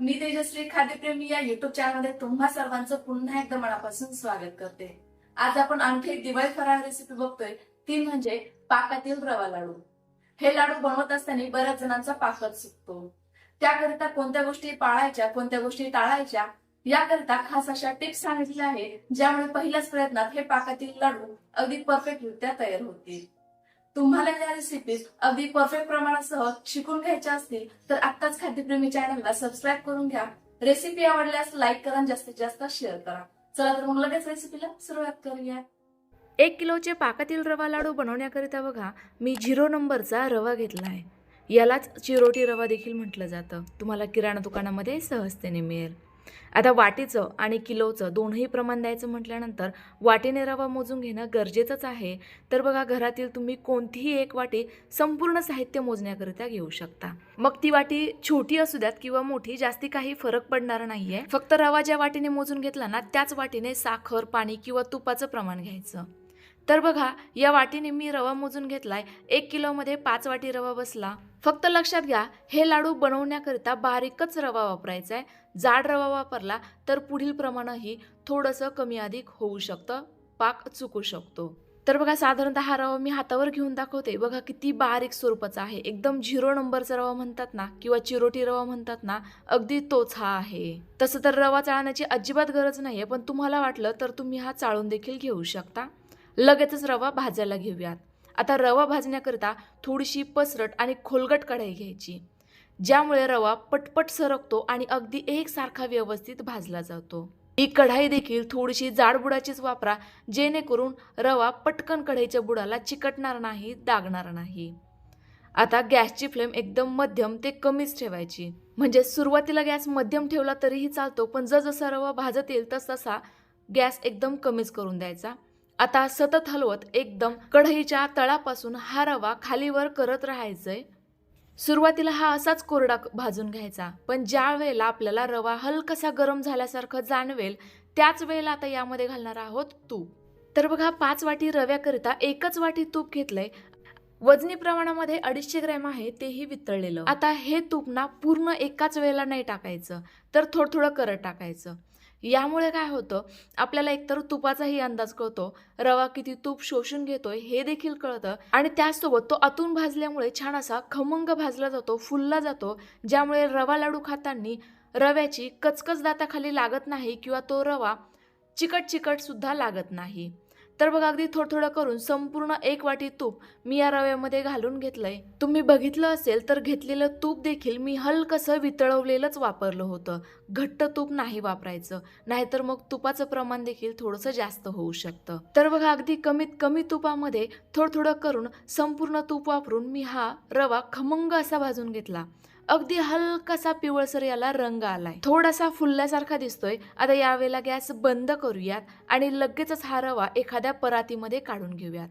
मी तेजश्री खाद्यप्रेमी या युट्यूब चॅनलमध्ये तुम्हा सर्वांचं पुन्हा एकदा मनापासून स्वागत करते. आज आपण आणखी एक दिवाळी फराळ रेसिपी बघतोय. ती म्हणजे पाकातील रवा लाडू. हे लाडू बनवत असताना बऱ्याच जणांचा पाकच सुटतो. त्याकरिता कोणत्या गोष्टी पाळायच्या कोणत्या गोष्टी टाळायच्या याकरिता खास अशा टिप्स सांगितल्या आहेत ज्यामुळे पहिल्याच प्रयत्नात हे पाकातील लाडू अगदी परफेक्टरित्या तयार होतील. तुम्हाला या रेसिपीज अगदी परफेक्ट प्रमाणासह शिकून घ्यायच्या असतील तर आत्ताच खाद्यप्रेमी चॅनलला सबस्क्राईब करून घ्या. रेसिपी आवडल्यास लाईक करा आणि जास्तीत जास्त शेअर करा. चला तर मग लगेच रेसिपीला सुरुवात करूया. एक किलोचे पाकातील रवा लाडू बनवण्याकरिता बघा मी झिरो नंबरचा रवा घेतला आहे यालाच चिरोटी रवा देखील म्हटलं जातं. तुम्हाला किराणा दुकानामध्ये सहजतेने मिळेल. आता वाटीचं आणि किलोचं दोनही प्रमाण द्यायचं म्हटल्यानंतर वाटीने रवा मोजून घेणं गरजेचंच आहे. तर बघा घरातील तुम्ही कोणतीही एक वाटी संपूर्ण साहित्य मोजण्याकरिता घेऊ शकता. मग ती वाटी छोटी असू द्यात किंवा मोठी जास्ती काही फरक पडणार नाहीये. फक्त रवा ज्या वाटीने मोजून घेतला ना त्याच वाटीने साखर पाणी किंवा तुपाचं प्रमाण घ्यायचं. तर बघा या वाटीने मी रवा मोजून घेतलाय. एक किलोमध्ये पाच वाटी रवा बसला. फक्त लक्षात घ्या हे लाडू बनवण्याकरिता बारीकच रवा वापरायचा आहे. जाड रवा वापरला तर पुढील प्रमाणही थोडंसं कमी अधिक होऊ शकतं पाक चुकू शकतो. तर बघा साधारणतः हा रवा मी हातावर घेऊन दाखवते. बघा किती बारीक स्वरूपाचा आहे. एकदम झिरो नंबरचा रवा म्हणतात ना किंवा चिरोटी रवा म्हणतात ना अगदी तोच हा आहे. तसं तर रवा चाळण्याची अजिबात गरज नाही आहे पण तुम्हाला वाटलं तर तुम्ही हा चाळून देखील घेऊ शकता. लगेचच रवा भाजायला घेऊयात. आता रवा भाजण्याकरिता थोडीशी पसरट आणि खोलगट कढाई घ्यायची. ज्यामुळे रवा पटपट सरकतो आणि अगदी एकसारखा व्यवस्थित भाजला जातो. ही कढाई देखील थोडीशी जाडबुडाचीच वापरा जेणेकरून रवा पटकन कढईच्या बुडाला चिकटणार नाही दागणार नाही. आता गॅसची फ्लेम एकदम मध्यम ते कमीच ठेवायची. म्हणजे सुरुवातीला गॅस मध्यम ठेवला तरीही चालतो पण जसजसा रवा भाजत येईल तस तसा गॅस एकदम कमीच करून द्यायचा. आता सतत हलवत एकदम कढईच्या तळापासून हा रवा खालीवर करत राहायचंय. सुरुवातीला हा असाच कोरडा भाजून घ्यायचा पण ज्या वेळेला आपल्याला रवा हलकासा गरम झाल्यासारखं जाणवेल त्याच वेळेला आता यामध्ये घालणार आहोत तूप. तर बघा पाच वाटी रव्याकरिता एकच वाटी तूप घेतलंय. वजनी प्रमाणामध्ये अडीचशे ग्रॅम आहे तेही वितळलेलं. आता हे तूप ना पूर्ण एकाच वेळेला नाही टाकायचं तर थोडं थोडं करत टाकायचं. यामुळे काय होतं? आपल्याला एकतर तुपाचाही अंदाज कळतो. रवा किती तूप शोषून घेतोय हे देखील कळतं. आणि त्याचसोबत तो आतून भाजल्यामुळे छान असा खमंग भाजला जातो फुलला जातो ज्यामुळे रवा लाडू खाताना रव्याची कचकच दाताखाली लागत नाही किंवा तो रवा चिकट चिकट सुद्धा लागत नाही. तर बघा अगदी थोडं थोडं करून संपूर्ण एक वाटी तूप मी या रव्यामध्ये घालून घेतलंय. तुम्ही बघितलं असेल तर घेतलेलं तूप देखील मी हलकसं वितळवलेलंच वापरलं होतं. घट्ट तूप नाही वापरायचं. नाहीतर मग तुपाचं प्रमाण देखील थोडंसं जास्त होऊ शकतं. तर बघा अगदी कमीत कमी तुपामध्ये थोडं थोडं करून संपूर्ण तूप वापरून मी हा रवा खमंग असा भाजून घेतला. अगदी हलकासा पिवळसर याला रंग आलाय. थोडासा फुलल्यासारखा दिसतोय. आता यावेळेला गॅस बंद करूयात आणि लगेचच हा रवा एखाद्या परातीमध्ये काढून घेऊयात.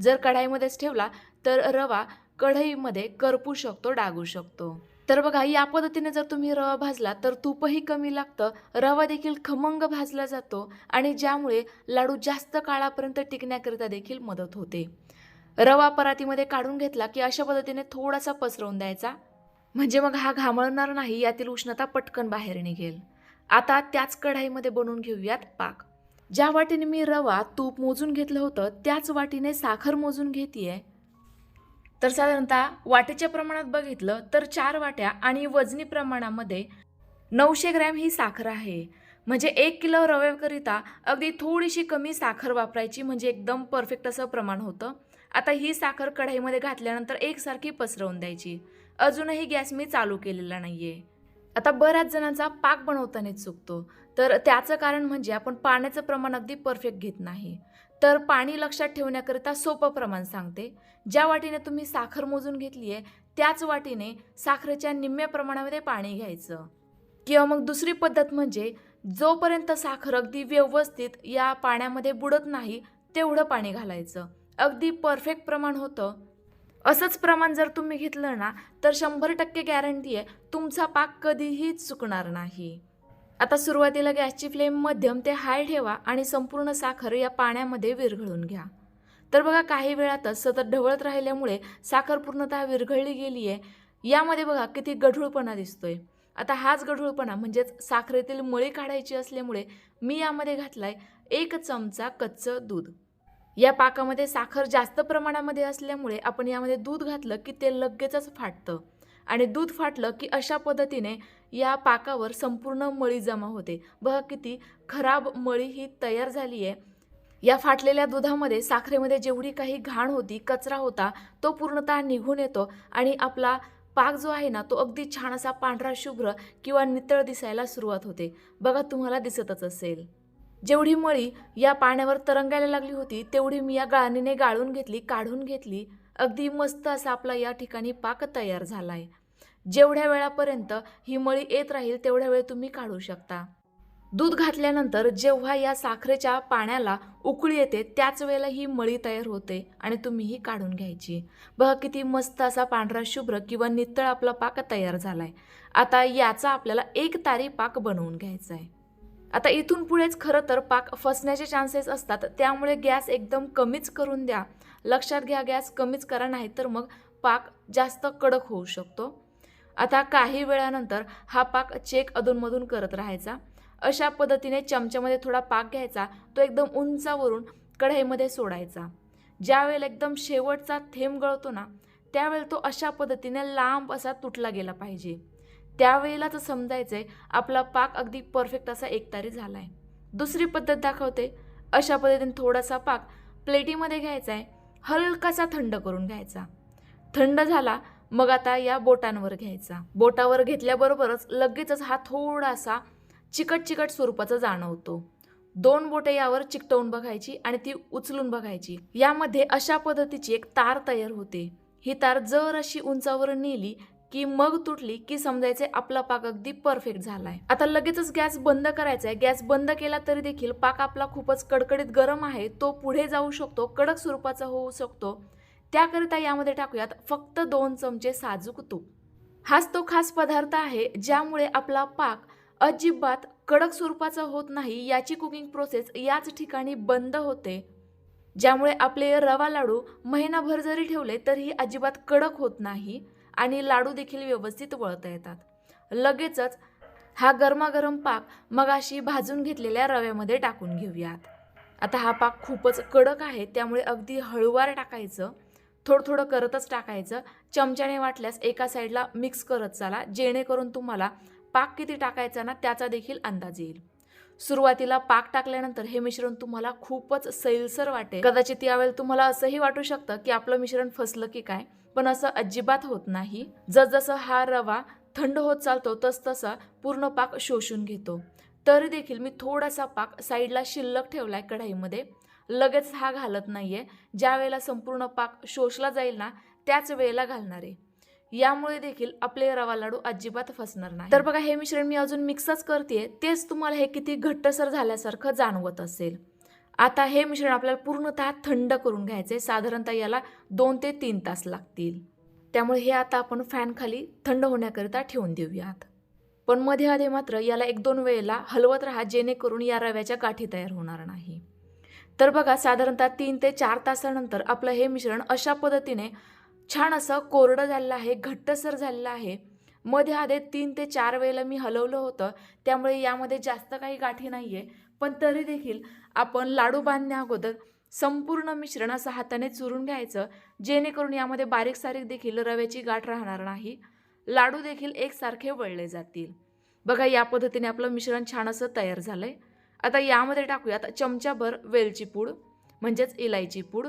जर कढाईमध्येच ठेवला तर रवा कढईमध्ये करपू शकतो डागू शकतो. तर बघा या पद्धतीने जर तुम्ही रवा भाजला तर तूपही कमी लागतं. रवा देखील खमंग भाजला जातो आणि ज्यामुळे लाडू जास्त काळापर्यंत टिकण्याकरिता देखील मदत होते. रवा परातीमध्ये काढून घेतला की अशा पद्धतीने थोडासा पसरवून द्यायचा. म्हणजे मग हा घामळणार नाही यातील उष्णता पटकन बाहेर निघेल. आता त्याच कढाईमध्ये बनवून घेऊयात पाक. ज्या वाटीने मी रवा तूप मोजून घेतलं होतं त्याच वाटीने साखर मोजून घेतेय. तर साधारणतः वाटेच्या प्रमाणात बघितलं तर चार वाट्या आणि वजनी प्रमाणामध्ये नऊशे ग्रॅम ही साखर आहे. म्हणजे एक किलो रव्याकरिता अगदी थोडीशी कमी साखर वापरायची म्हणजे एकदम परफेक्ट असं प्रमाण होतं. आता ही साखर कढाईमध्ये घातल्यानंतर एकसारखी पसरवून द्यायची. अजूनही गॅस मी चालू केलेला नाही आहे आता बऱ्याच जणांचा पाक बनवताना चुकतो. तर त्याचं कारण म्हणजे आपण पाण्याचं प्रमाण अगदी परफेक्ट घेत नाही. तर पाणी लक्षात ठेवण्याकरिता सोपं प्रमाण सांगते. ज्या वाटीने तुम्ही साखर मोजून घेतली आहे त्याच वाटीने साखरेच्या निम्म्या प्रमाणामध्ये पाणी घ्यायचं. किंवा मग दुसरी पद्धत म्हणजे जोपर्यंत साखर अगदी व्यवस्थित या पाण्यामध्ये बुडत नाही तेवढं पाणी घालायचं. अगदी परफेक्ट प्रमाण होतं असंच प्रमाण जर तुम्ही घेतलं ना तर शंभर टक्के गॅरंटी आहे तुमचा पाक कधीही चुकणार नाही. आता सुरुवातीला गॅसची फ्लेम मध्यम ते हाय ठेवा आणि संपूर्ण साखर या पाण्यामध्ये विरघळून घ्या. तर बघा काही वेळातच सतत ढवळत राहिल्यामुळे साखर पूर्णतः विरघळली गेली आहे. यामध्ये बघा किती गढूळपणा दिसतोय. आता हाच गढूळपणा म्हणजेच साखरेतील मळी काढायची असल्यामुळे मी यामध्ये घातलाय एक चमचा कच्चं दूध. या पाकामध्ये साखर जास्त प्रमाणामध्ये असल्यामुळे आपण यामध्ये दूध घातलं की ते लगेचच फाटतं. आणि दूध फाटलं की अशा पद्धतीने या पाकावर संपूर्ण मळी जमा होते. बघा किती खराब मळी ही तयार झाली आहे या फाटलेल्या दुधामध्ये साखरेमध्ये जेवढी काही घाण होती कचरा होता तो पूर्णतः निघून येतो आणि आपला पाक जो आहे ना तो अगदी छान असा पांढरा शुभ्र किंवा नितळ दिसायला सुरुवात होते. बघा तुम्हाला दिसतच असेल. जेवढी मळी या पाण्यावर तरंगायला लागली होती तेवढी मी या गाळणीने गाळून घेतली काढून घेतली. अगदी मस्त असा आपला या ठिकाणी पाक तयार झाला आहे जेवढ्या वेळापर्यंत ही मळी येत राहील तेवढ्या वेळ तुम्ही काढू शकता. दूध घातल्यानंतर जेव्हा या साखरेच्या पाण्याला उकळी येते त्याच वेळेला ही मळी तयार होते आणि तुम्ही ही काढून घ्यायची. बघा किती मस्त असा पांढरा शुभ्र किंवा नितळ आपला पाक तयार झाला आहे आता याचा आपल्याला एक तारी पाक बनवून घ्यायचा आहे आता इथून पुढेच खरं तर पाक फसण्याचे चान्सेस असतात. त्यामुळे गॅस एकदम कमीच करून द्या. लक्षात घ्या गॅस कमीच करा नाही तर मग पाक जास्त कडक होऊ शकतो. आता काही वेळानंतर हा पाक चेक अधूनमधून करत राहायचा. अशा पद्धतीने चमच्यामध्ये थोडा पाक घ्यायचा. तो एकदम उंचावरून कढईमध्ये सोडायचा. ज्यावेळेला एकदम शेवटचा थेंब गळतो ना त्यावेळेला तो अशा पद्धतीने लांब असा तुटला गेला पाहिजे. त्यावेळेला तर समजायचं आहे आपला पाक अगदी परफेक्ट असा एकतारी झाला आहे दुसरी पद्धत दाखवते अशा पद्धतीने थोडासा पाक प्लेटीमध्ये घ्यायचा आहे हलकासा थंड करून घ्यायचा. थंड झाला मग आता या बोटांवर घ्यायचा. बोटावर घेतल्याबरोबरच लगेचच हा थोडासा चिकट चिकट स्वरूपाचा जाणवतो. दोन बोटे यावर चिकटवून बघायची आणि ती उचलून बघायची. यामध्ये अशा पद्धतीची एक तार तयार होते. ही तार जर अशी उंचावर नेली की मग तुटली की समजायचे आपला पाक अगदी परफेक्ट झालाय. आता लगेचच गॅस बंद करायचा आहे गॅस बंद केला तरी देखील पाक आपला खूपच कडकडीत गरम आहे. तो पुढे जाऊ शकतो कडक स्वरूपाचा होऊ शकतो. त्याकरिता यामध्ये टाकूयात फक्त दोन चमचे साजूक तूप. हाच तो खास पदार्थ आहे ज्यामुळे आपला पाक अजिबात कडक स्वरूपाचा होत नाही. याची कुकिंग प्रोसेस याच ठिकाणी बंद होते. ज्यामुळे आपले रवा लाडू महिनाभर जरी ठेवले तरीही अजिबात कडक होत नाही. आणि लाडू देखील व्यवस्थित वळता येतात. लगेचच हा गरमागरम पाक मगाशी भाजून घेतलेल्या रव्यामध्ये टाकून घेऊयात. आता हा पाक खूपच कडक आहे त्यामुळे अगदी हळूवार टाकायचं. थोडं थोडं करतच टाकायचं. चमच्याने वाटल्यास एका साईडला मिक्स करत चाला जेणेकरून तुम्हाला पाक किती टाकायचा ना त्याचा देखील अंदाज येईल. सुरुवातीला पाक टाकल्यानंतर हे मिश्रण तुम्हाला खूपच सैलसर वाटेल. कदाचित यावेळेला तुम्हाला असंही वाटू शकतं की आपलं मिश्रण फसलं की काय पण असं अजिबात होत नाही. जसजसं हा रवा थंड होत चालतो तसतसा पूर्ण पाक शोषून घेतो. तरी देखील मी थोडासा पाक साईडला शिल्लक ठेवलाय कढाईमध्ये. लगेच हा घालत नाहीये. ज्या वेळेला संपूर्ण पाक शोषला जाईल ना त्याच वेळेला घालणार आहे. यामुळे देखील आपले रवा लाडू अजिबात फसणार नाही. तर बघा हे मिश्रण मी अजून मिक्सच करते. तेच तुम्हाला हे किती घट्टसर झाल्यासारखं जाणवत असेल. आता हे मिश्रण आपल्याला पूर्णतः थंड करून घ्यायचे साधारणतः याला दोन ते तीन तास लागतील. त्यामुळे हे आता आपण फॅनखाली थंड होण्याकरिता ठेवून देऊयात. पण मध्ये आधी मात्र याला एक दोन वेळेला हलवत राहा जेणेकरून या रव्याच्या गाठी तयार होणार नाही. तर बघा साधारणतः तीन ते चार तासानंतर आपलं हे मिश्रण अशा पद्धतीने छान असं कोरडं झालेलं आहे घट्टसर झालेलं आहे. मध्ये आधे तीन ते चार वेळेला मी हलवलं होतं. त्यामुळे यामध्ये जास्त काही गाठी नाही आहे पण तरी देखील आपण लाडू बांधण्या अगोदर संपूर्ण मिश्रण असं हाताने चुरून घ्यायचं जेणेकरून यामध्ये बारीक सारीक देखील रव्याची गाठ राहणार नाही. लाडू देखील एकसारखे वळले जातील. बघा या पद्धतीने आपलं मिश्रण छान असं तयार झालं आहे आता यामध्ये टाकूयात चमचाभर वेलची पूड म्हणजेच इलायची पूड.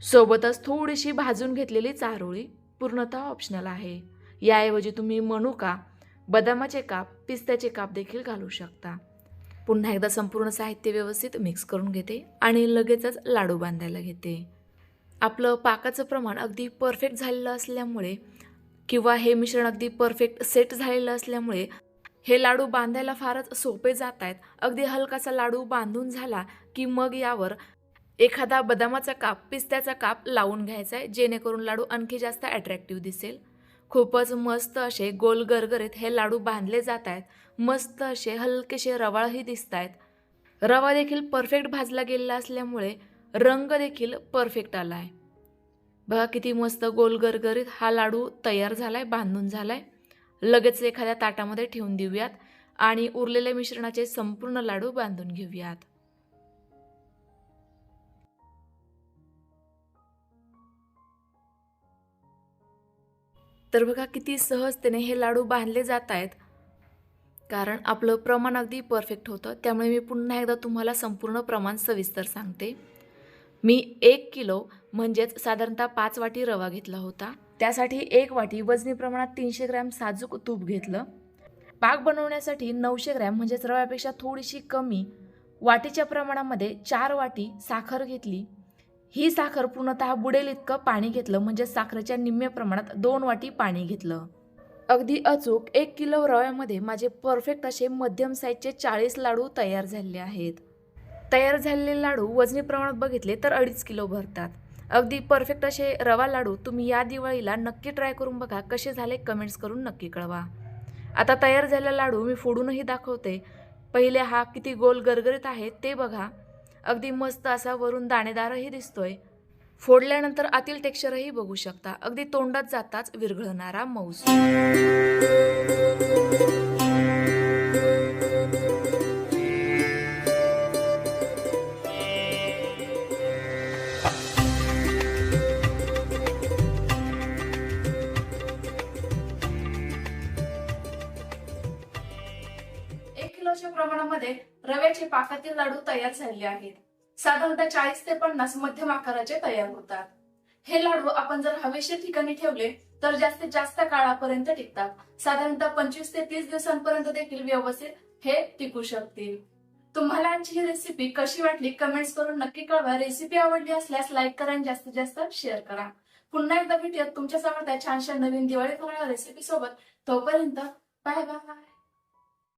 सोबतच थोडीशी भाजून घेतलेली चारोळी पूर्णतः ऑप्शनल आहे. याऐवजी तुम्ही मनुका बदामाचे काप पिस्त्याचे काप देखील घालू शकता. पुन्हा एकदा संपूर्ण साहित्य व्यवस्थित मिक्स करून घेते आणि लगेचच लाडू बांधायला घेते. आपलं पाकाचं प्रमाण अगदी परफेक्ट झालेलं असल्यामुळे किंवा हे मिश्रण अगदी परफेक्ट सेट झालेलं असल्यामुळे हे लाडू बांधायला फारच सोपे जात आहेत अगदी हलकासा लाडू बांधून झाला की मग यावर एखादा बदामाचा काप पिस्त्याचा काप लावून घ्यायचा आहे जेणेकरून लाडू आणखी जास्त अट्रॅक्टिव्ह दिसेल. खूपच मस्त असे गोल गरगरीत हे लाडू बांधले जात आहेत मस्त असे हलकेसे रवाळही दिसत आहेत रवा देखील परफेक्ट भाजला गेलेला असल्यामुळे रंग देखील परफेक्ट आला आहे बघा किती मस्त गोल गरगरीत हा लाडू तयार झाला आहे बांधून झाला आहे लगेच एखाद्या ताटामध्ये ठेवून देऊयात आणि उरलेल्या मिश्रणाचे संपूर्ण लाडू बांधून घेऊयात. तर बघा किती सहजतेने हे लाडू बांधले जात आहेत. कारण आपलं प्रमाण अगदी परफेक्ट होतं. त्यामुळे मी पुन्हा एकदा तुम्हाला संपूर्ण प्रमाण सविस्तर सांगते. मी एक किलो म्हणजेच साधारणतः पाच वाटी रवा घेतला होता. त्यासाठी एक वाटी वजनी प्रमाणात तीनशे ग्रॅम साजूक तूप घेतलं. पाक बनवण्यासाठी नऊशे ग्रॅम म्हणजेच रव्यापेक्षा थोडीशी कमी वाटीच्या प्रमाणामध्ये चार वाटी साखर घेतली. ही साखर पूर्णतः बुडेल इतकं पाणी घेतलं म्हणजे साखरेच्या निम्म्या प्रमाणात दोन वाटी पाणी घेतलं. अगदी अचूक एक किलो रव्यामध्ये माझे परफेक्ट असे मध्यम साईजचे चाळीस लाडू तयार झालेले आहेत. तयार झालेले लाडू वजनी प्रमाणात बघितले तर अडीच किलो भरतात. अगदी परफेक्ट असे रवा लाडू तुम्ही या दिवाळीला नक्की ट्राय करून बघा कसे झाले कमेंट्स करून नक्की कळवा. आता तयार झालेला लाडू मी फोडूनही दाखवते. पहिले हा किती गोल गरगरीत आहे ते बघा. अगदी मस्त असा वरून दाणेदारही दिसतोय. फोडल्यानंतर आतील टेक्स्चरही बघू शकता. अगदी तोंडात जाताच विरघळणारा मऊस पाकातील लाडू तयार झाले आहेत. साधारणतः चाळीस ते पन्नास मध्यम आकाराचे तयार होतात. हे लाडू आपण जर हवेशीर ठिकाणी ठेवले तर जास्तीत जास्त काळापर्यंत टिकतात. साधारणतः पंचवीस ते तीस दिवसांपर्यंत देखील व्यवस्थित हे टिकू शकतील. तुम्हाला आमची ही रेसिपी कशी वाटली कमेंट्स करून नक्की कळवा. रेसिपी आवडली असल्यास लाईक करा आणि जास्तीत जास्त शेअर करा. पुन्हा एकदा भेटूयात तुमच्यासमोर छानशा नवीन दिवाळी रेसिपी सोबत. तोपर्यंत बाय बाय